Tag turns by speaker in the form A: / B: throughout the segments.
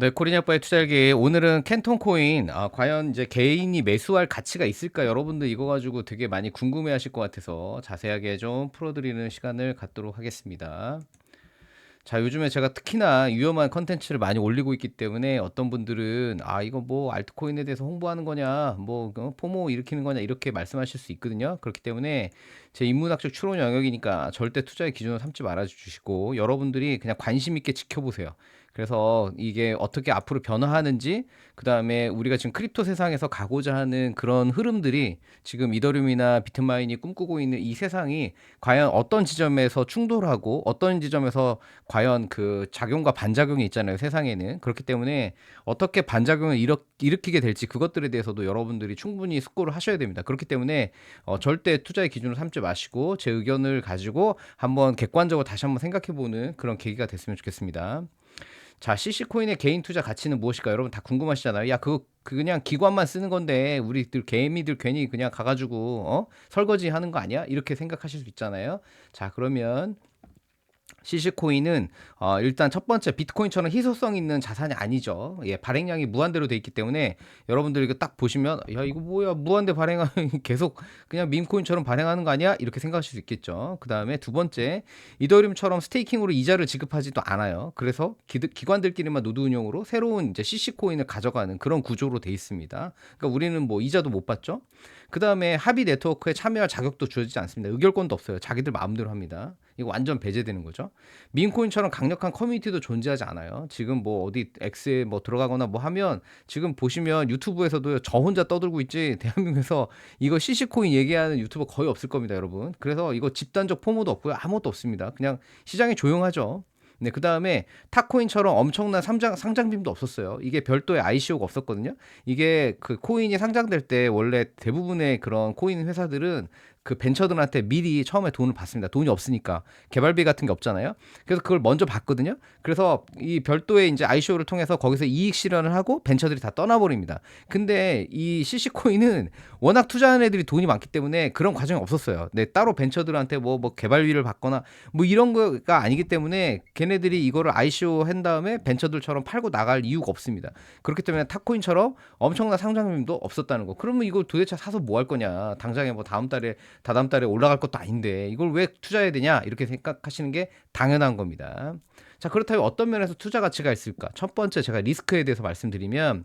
A: 네, 코리냐빠의 투자일기 오늘은 캔톤 코인 아, 과연 이제 개인이 매수할 가치가 있을까 여러분들 이거 가지고 되게 많이 궁금해하실 것 같아서 자세하게 좀 풀어드리는 시간을 갖도록 하겠습니다. 자, 요즘에 제가 특히나 위험한 컨텐츠를 많이 올리고 있기 때문에 어떤 분들은 아, 이거 뭐 알트코인에 대해서 홍보하는 거냐, 뭐 어, 포모 일으키는 거냐 이렇게 말씀하실 수 있거든요. 그렇기 때문에 제 인문학적 추론 영역이니까 절대 투자의 기준으로 삼지 말아 주시고 여러분들이 그냥 관심 있게 지켜보세요. 그래서 이게 어떻게 앞으로 변화하는지 그다음에 우리가 지금 크립토 세상에서 가고자 하는 그런 흐름들이 지금 이더리움이나 비트마인이 꿈꾸고 있는 이 세상이 과연 어떤 지점에서 충돌하고 어떤 지점에서 과연 그 작용과 반작용이 있잖아요 세상에는 그렇기 때문에 어떻게 반작용을 일으, 일으키게 될지 그것들에 대해서도 여러분들이 충분히 숙고를 하셔야 됩니다 그렇기 때문에 어, 절대 투자의 기준으로 삼지 마시고 제 의견을 가지고 한번 객관적으로 다시 한번 생각해 보는 그런 계기가 됐으면 좋겠습니다. 자, CC코인의 개인 투자 가치는 무엇일까? 여러분 다 궁금하시잖아요. 야, 그거 그냥 기관만 쓰는 건데 우리들 개미들 괜히 그냥 가가지고 어? 설거지 하는 거 아니야? 이렇게 생각하실 수 있잖아요. 자, 그러면 시시코인은 어, 일단 첫 번째 비트코인처럼 희소성 있는 자산이 아니죠. 예, 발행량이 무한대로 돼 있기 때문에 여러분들 이거 딱 보시면 야 이거 뭐야 무한대 발행하는 계속 그냥 밈코인처럼 발행하는 거 아니야? 이렇게 생각하실 수 있겠죠. 그 다음에 두 번째 이더리움처럼 스테이킹으로 이자를 지급하지도 않아요. 그래서 기, 기관들끼리만 노드 운용으로 새로운 이제 시시코인을 가져가는 그런 구조로 돼 있습니다. 그러니까 우리는 뭐 이자도 못 받죠. 그 다음에 합의 네트워크에 참여할 자격도 주어지지 않습니다. 의결권도 없어요. 자기들 마음대로 합니다. 이거 완전 배제되는 거죠. 민코인처럼 강력한 커뮤니티도 존재하지 않아요. 지금 뭐 어디 X에 뭐 들어가거나 뭐 하면 지금 보시면 유튜브에서도 저 혼자 떠들고 있지 대한민국에서 이거 시시코인 얘기하는 유튜버 거의 없을 겁니다, 여러분. 그래서 이거 집단적 포모도 없고요. 아무것도 없습니다. 그냥 시장이 조용하죠. 네, 그 다음에 타코인처럼 엄청난 상장, 상장빔도 없었어요. 이게 별도의 ICO가 없었거든요. 이게 그 코인이 상장될 때 원래 대부분의 그런 코인 회사들은 그 벤처들한테 미리 처음에 돈을 받습니다. 돈이 없으니까 개발비 같은 게 없잖아요. 그래서 그걸 먼저 받거든요. 그래서 이 별도의 이제 ICO를 통해서 거기서 이익 실현을 하고 벤처들이 다 떠나버립니다. 근데 이 CC코인은 워낙 투자하는 애들이 돈이 많기 때문에 그런 과정이 없었어요. 네, 따로 벤처들한테 뭐, 뭐 개발비를 받거나 뭐 이런 거가 아니기 때문에 걔네들이 이거를 ICO 한 다음에 벤처들처럼 팔고 나갈 이유가 없습니다. 그렇기 때문에 타코인처럼 엄청난 상장률도 없었다는 거. 그러면 이걸 도대체 사서 뭐 할 거냐. 당장에 뭐 다음 달에 다다음 달에 올라갈 것도 아닌데 이걸 왜 투자해야 되냐 이렇게 생각하시는 게 당연한 겁니다. 자 그렇다면 어떤 면에서 투자 가치가 있을까? 첫 번째 제가 리스크에 대해서 말씀드리면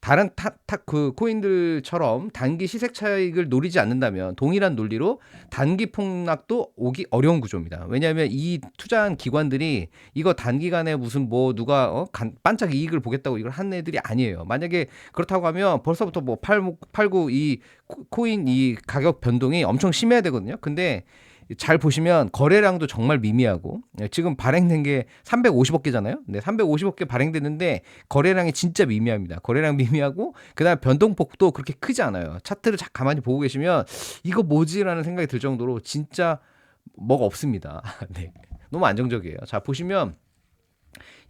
A: 다른 탁그 코인들처럼 단기 시세 차익을 노리지 않는다면 동일한 논리로 단기 폭락도 오기 어려운 구조입니다. 왜냐하면 이 투자한 기관들이 이거 단기간에 무슨 뭐 누가 어? 간, 반짝 이익을 보겠다고 이걸 한 애들이 아니에요. 만약에 그렇다고 하면 벌써부터 뭐 팔, 팔고 이 코인 이 가격 변동이 엄청 심해야 되거든요. 근데 잘 보시면 거래량도 정말 미미하고 예, 지금 발행된 게 350억 개잖아요. 네, 350억 개 발행됐는데 거래량이 진짜 미미합니다. 거래량 미미하고 그다음에 변동폭도 그렇게 크지 않아요. 차트를 가만히 보고 계시면 이거 뭐지라는 생각이 들 정도로 진짜 뭐가 없습니다. 네. 너무 안정적이에요. 자, 보시면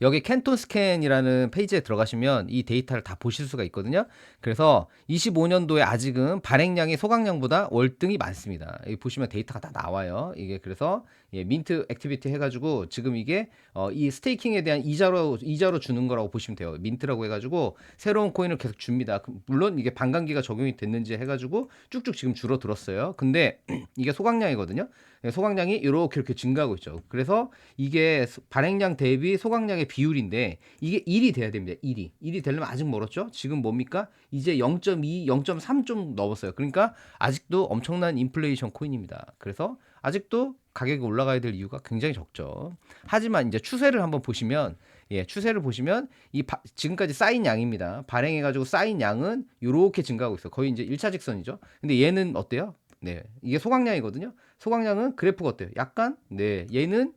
A: 여기 캔톤 스캔이라는 페이지에 들어가시면 이 데이터를 다 보실 수가 있거든요. 그래서 25년도에 아직은 발행량이 소각량보다 월등히 많습니다. 여기 보시면 데이터가 다 나와요. 이게 그래서 예, 민트 액티비티 해가지고 지금 이게 어, 이 스테이킹에 대한 이자로 이자로 주는 거라고 보시면 돼요. 민트라고 해가지고 새로운 코인을 계속 줍니다. 물론 이게 반감기가 적용이 됐는지 해가지고 쭉쭉 지금 줄어들었어요. 근데 이게 소각량이거든요. 예, 소각량이 이렇게 이렇게 증가하고 있죠. 그래서 이게 발행량 대비 소각량의 비율인데 이게 1이 돼야 됩니다. 1이. 1이 되려면 아직 멀었죠? 지금 뭡니까? 이제 0.2, 0.3 좀 넘었어요. 그러니까 아직도 엄청난 인플레이션 코인입니다. 그래서 아직도 가격이 올라가야 될 이유가 굉장히 적죠. 하지만 이제 추세를 한번 보시면 예, 추세를 보시면 이 바, 지금까지 쌓인 양입니다. 발행해 가지고 쌓인 양은 이렇게 증가하고 있어. 거의 이제 1차 직선이죠. 근데 얘는 어때요? 네. 이게 소각량이거든요. 소각량은 그래프가 어때요? 약간 네. 얘는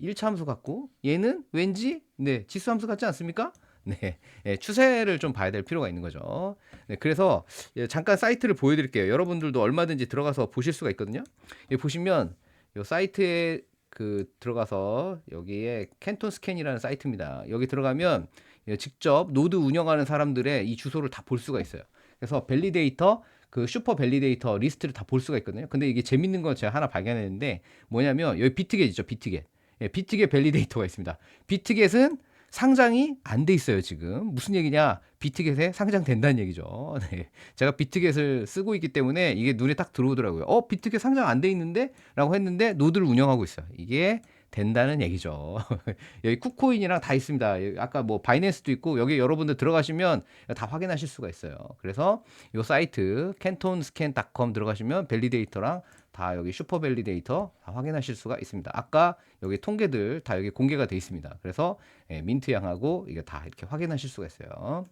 A: 1차 함수 같고 얘는 왠지 네, 지수 함수 같지 않습니까? 네, 예, 추세를 좀 봐야 될 필요가 있는 거죠. 네, 그래서 예, 잠깐 사이트를 보여드릴게요. 여러분들도 얼마든지 들어가서 보실 수가 있거든요. 예, 보시면 이 사이트에 그 들어가서 여기에 캔톤 스캔이라는 사이트입니다. 여기 들어가면 예, 직접 노드 운영하는 사람들의 이 주소를 다 볼 수가 있어요. 그래서 밸리데이터 그 슈퍼 밸리데이터 리스트를 다 볼 수가 있거든요. 근데 이게 재밌는 건 제가 하나 발견했는데 뭐냐면 여기 비트겟 있죠, 비트겟. 예, 비트겟 밸리데이터가 있습니다. 비트겟은 상장이 안 돼 있어요, 지금. 무슨 얘기냐? 비트겟에 상장된다는 얘기죠. 네. 제가 비트겟을 쓰고 있기 때문에 이게 눈에 딱 들어오더라고요. 어, 비트겟 상장 안 돼 있는데? 라고 했는데 노드를 운영하고 있어요. 이게 된다는 얘기죠. 여기 쿠코인이랑 다 있습니다. 아까 뭐 바이낸스도 있고 여기 여러분들 들어가시면 다 확인하실 수가 있어요. 그래서 이 사이트 캔톤스캔.com 들어가시면 밸리데이터랑 다 여기 슈퍼 밸리데이터 다 확인하실 수가 있습니다. 아까 여기 통계들 다 여기 공개가 돼 있습니다. 그래서 예, 민트 양하고 이게 다 이렇게 확인하실 수가 있어요.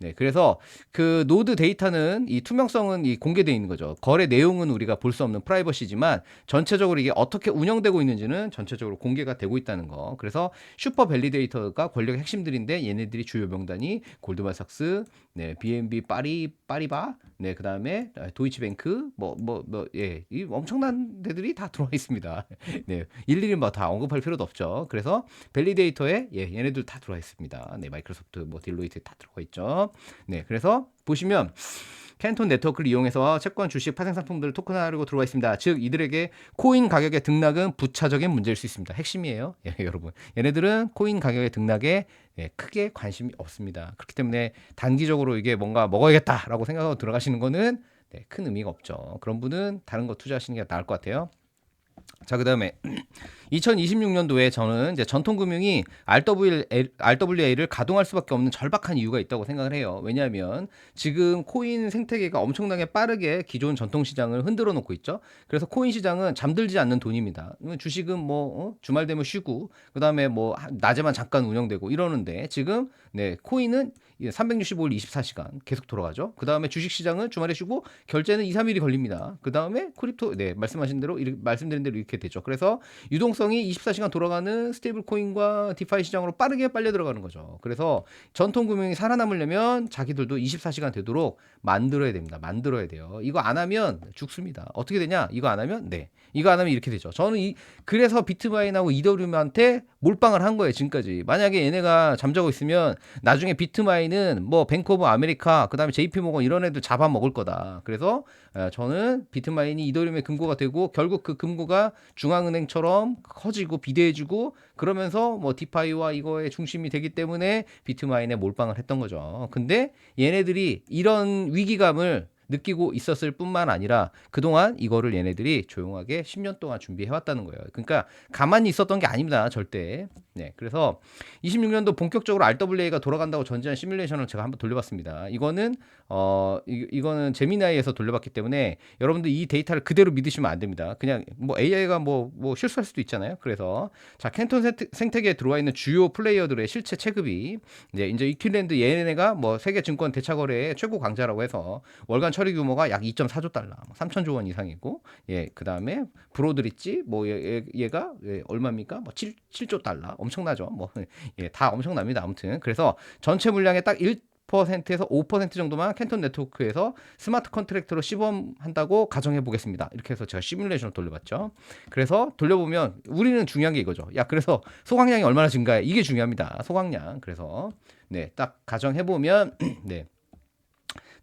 A: 네, 그래서 그 노드 데이터는 이 투명성은 이 공개되어 있는 거죠. 거래 내용은 우리가 볼 수 없는 프라이버시지만 전체적으로 이게 어떻게 운영되고 있는지는 전체적으로 공개가 되고 있다는 거. 그래서 슈퍼 밸리데이터가 권력의 핵심들인데 얘네들이 주요 명단이 골드만삭스, 네, BNB 파리 파리바, 네, 그다음에 도이치뱅크 뭐 뭐 뭐 예, 이 엄청난 데들이 다 들어와 있습니다. 네, 일일이 뭐 다 언급할 필요도 없죠. 그래서 밸리데이터에 예, 얘네들 다 들어와 있습니다. 네, 마이크로소프트 뭐 딜로이트 다 들어가 있죠. 네, 그래서 보시면 캔톤 네트워크를 이용해서 채권, 주식, 파생 상품들을 토큰화하려고 들어와 있습니다. 즉 이들에게 코인 가격의 등락은 부차적인 문제일 수 있습니다. 핵심이에요, 예, 여러분. 얘네들은 코인 가격의 등락에 예, 크게 관심이 없습니다. 그렇기 때문에 단기적으로 이게 뭔가 먹어야겠다라고 생각하고 들어가시는 거는 네, 큰 의미가 없죠. 그런 분은 다른 거 투자하시는 게 나을 것 같아요. 자, 그 다음에 2026년도에 저는 이제 전통금융이 RWA, RWA를 가동할 수밖에 없는 절박한 이유가 있다고 생각을 해요. 왜냐하면 지금 코인 생태계가 엄청나게 빠르게 기존 전통시장을 흔들어 놓고 있죠. 그래서 코인 시장은 잠들지 않는 돈입니다. 주식은 뭐 어? 주말 되면 쉬고 그 다음에 뭐 낮에만 잠깐 운영되고 이러는데 지금 네 코인은 365일 24시간 계속 돌아가죠. 그 다음에 주식 시장은 주말에 쉬고 결제는 2, 3일이 걸립니다. 그 다음에 크립토, 네, 말씀하신 대로, 이렇게, 말씀드린 대로 이렇게 되죠. 그래서 유동성이 24시간 돌아가는 스테이블 코인과 디파이 시장으로 빠르게 빨려 들어가는 거죠. 그래서 전통 금융이 살아남으려면 자기들도 24시간 되도록 만들어야 됩니다. 만들어야 돼요. 이거 안 하면 죽습니다. 어떻게 되냐? 이거 안 하면, 네. 이거 안 하면 이렇게 되죠. 저는 이, 그래서 비트마인하고 이더리움한테 몰빵을 한 거예요, 지금까지. 만약에 얘네가 잠자고 있으면 나중에 비트마인은 뭐 뱅크 오브 아메리카, 그다음에 JP 모건 이런 애들 잡아먹을 거다. 그래서 저는 비트마인이 이더리움의 금고가 되고 결국 그 금고가 중앙은행처럼 커지고 비대해지고 그러면서 뭐 디파이와 이거의 중심이 되기 때문에 비트마인에 몰빵을 했던 거죠. 근데 얘네들이 이런 위기감을 느끼고 있었을 뿐만 아니라 그동안 이거를 얘네들이 조용하게 10년 동안 준비해 왔다는 거예요. 그러니까 가만히 있었던 게 아닙니다. 절대. 네. 그래서 26년도 본격적으로 RWA가 돌아간다고 전제한 시뮬레이션을 제가 한번 돌려봤습니다. 이거는 어 이, 이거는 제미나이에서 돌려봤기 때문에 여러분들 이 데이터를 그대로 믿으시면 안 됩니다. 그냥 뭐 AI가 뭐, 뭐 실수할 수도 있잖아요. 그래서 자 캔톤 생태계에 들어와 있는 주요 플레이어들의 실체 체급이 이제 이퀴랜드 얘네가 뭐 세계 증권 대차 거래의 최고 강자라고 해서 월간 처리 규모가 약 2.4조 달러, 3천조 뭐원 이상이고, 예, 그 다음에 브로드리지, 뭐 얘, 얘가 예, 얼마입니까? 뭐 7, 7조 달러, 엄청나죠. 뭐 예, 다 엄청납니다. 아무튼 그래서 전체 물량의 딱 1. 10%에서 5% 정도만 캔톤 네트워크에서 스마트 컨트랙트로 시범한다고 가정해 보겠습니다. 이렇게 해서 제가 시뮬레이션을 돌려봤죠. 그래서 돌려보면 우리는 중요한 게 이거죠. 야, 그래서 소각량이 얼마나 증가해? 이게 중요합니다. 소각량. 그래서 네, 딱 가정해 보면 네.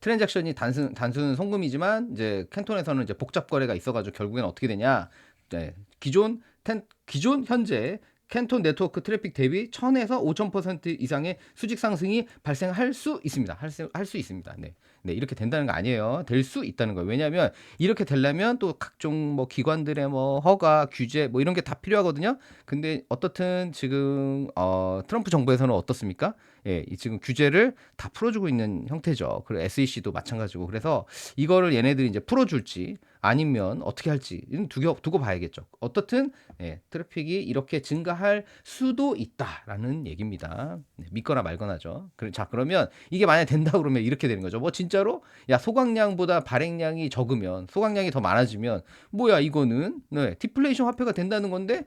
A: 트랜잭션이 단순 단순 송금이지만 이제 캔톤에서는 이제 복잡 거래가 있어가지고 결국엔 어떻게 되냐? 네, 기존 텐, 기존 현재 캔톤 네트워크 트래픽 대비 1000에서 5000% 이상의 수직 상승이 발생할 수 있습니다. 할 수 할 수 있습니다. 네. 네, 이렇게 된다는 거 아니에요. 될 수 있다는 거예요. 왜냐하면 이렇게 되려면 또 각종 뭐 기관들의 뭐 허가, 규제 뭐 이런 게 다 필요하거든요. 근데 어떻든 지금 어 트럼프 정부에서는 어떻습니까? 예, 지금 규제를 다 풀어주고 있는 형태죠. 그리고 SEC도 마찬가지고 그래서 이거를 얘네들이 이제 풀어줄지 아니면 어떻게 할지 두고, 두고 봐야겠죠. 어떻든 예, 트래픽이 이렇게 증가할 수도 있다라는 얘기입니다. 네, 믿거나 말거나죠. 자 그러면 이게 만약 된다 그러면 이렇게 되는 거죠. 뭐 진짜로 야 소각량보다 발행량이 적으면 소각량이 더 많아지면 뭐야 이거는 네, 디플레이션 화폐가 된다는 건데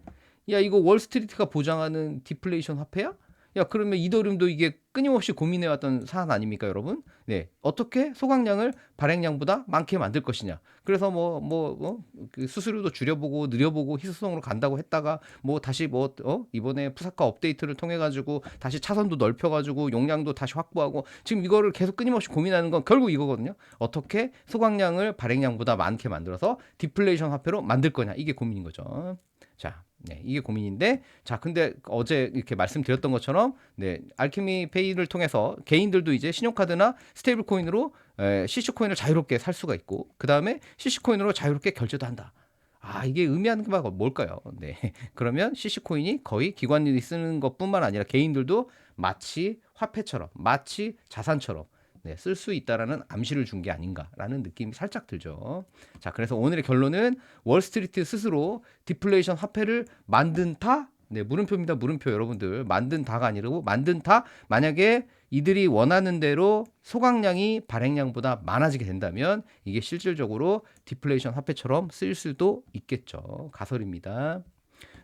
A: 야 이거 월스트리트가 보장하는 디플레이션 화폐야? 야 그러면 이더리움도 이게 끊임없이 고민해왔던 사안 아닙니까 여러분? 네. 어떻게 소각량을 발행량보다 많게 만들 것이냐. 그래서 뭐뭐 뭐, 그 수수료도 줄여보고 느려보고 희소성으로 간다고 했다가 뭐 다시 뭐 어? 이번에 푸사카 업데이트를 통해 가지고 다시 차선도 넓혀가지고 용량도 다시 확보하고 지금 이거를 계속 끊임없이 고민하는 건 결국 이거거든요. 어떻게 소각량을 발행량보다 많게 만들어서 디플레이션 화폐로 만들 거냐. 이게 고민인 거죠 자 네, 이게 고민인데 자, 근데 어제 이렇게 말씀드렸던 것처럼 네, 알케미 페이를 통해서 개인들도 이제 신용카드나 스테이블 코인으로 에, CC 코인을 자유롭게 살 수가 있고 그다음에 CC 코인으로 자유롭게 결제도 한다. 아, 이게 의미하는 게 뭘까요? 네. 그러면 CC 코인이 거의 기관들이 쓰는 것뿐만 아니라 개인들도 마치 화폐처럼, 마치 자산처럼 네, 쓸 수 있다라는 암시를 준 게 아닌가라는 느낌이 살짝 들죠. 자, 그래서 오늘의 결론은 월스트리트 스스로 디플레이션 화폐를 만든 타 네, 물음표입니다. 물음표 여러분들. 만든 다가 아니고 만든 타 만약에 이들이 원하는 대로 소각량이 발행량보다 많아지게 된다면 이게 실질적으로 디플레이션 화폐처럼 쓰일 수도 있겠죠. 가설입니다.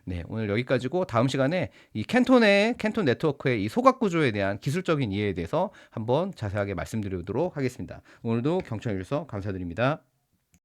A: 네, 오늘 여기까지고 다음 시간에 이 캔톤의 캔톤 네트워크의 이 소각 구조에 대한 기술적인 이해에 대해서 한번 자세하게 말씀드리도록 하겠습니다. 오늘도 경청해 주셔서 감사드립니다.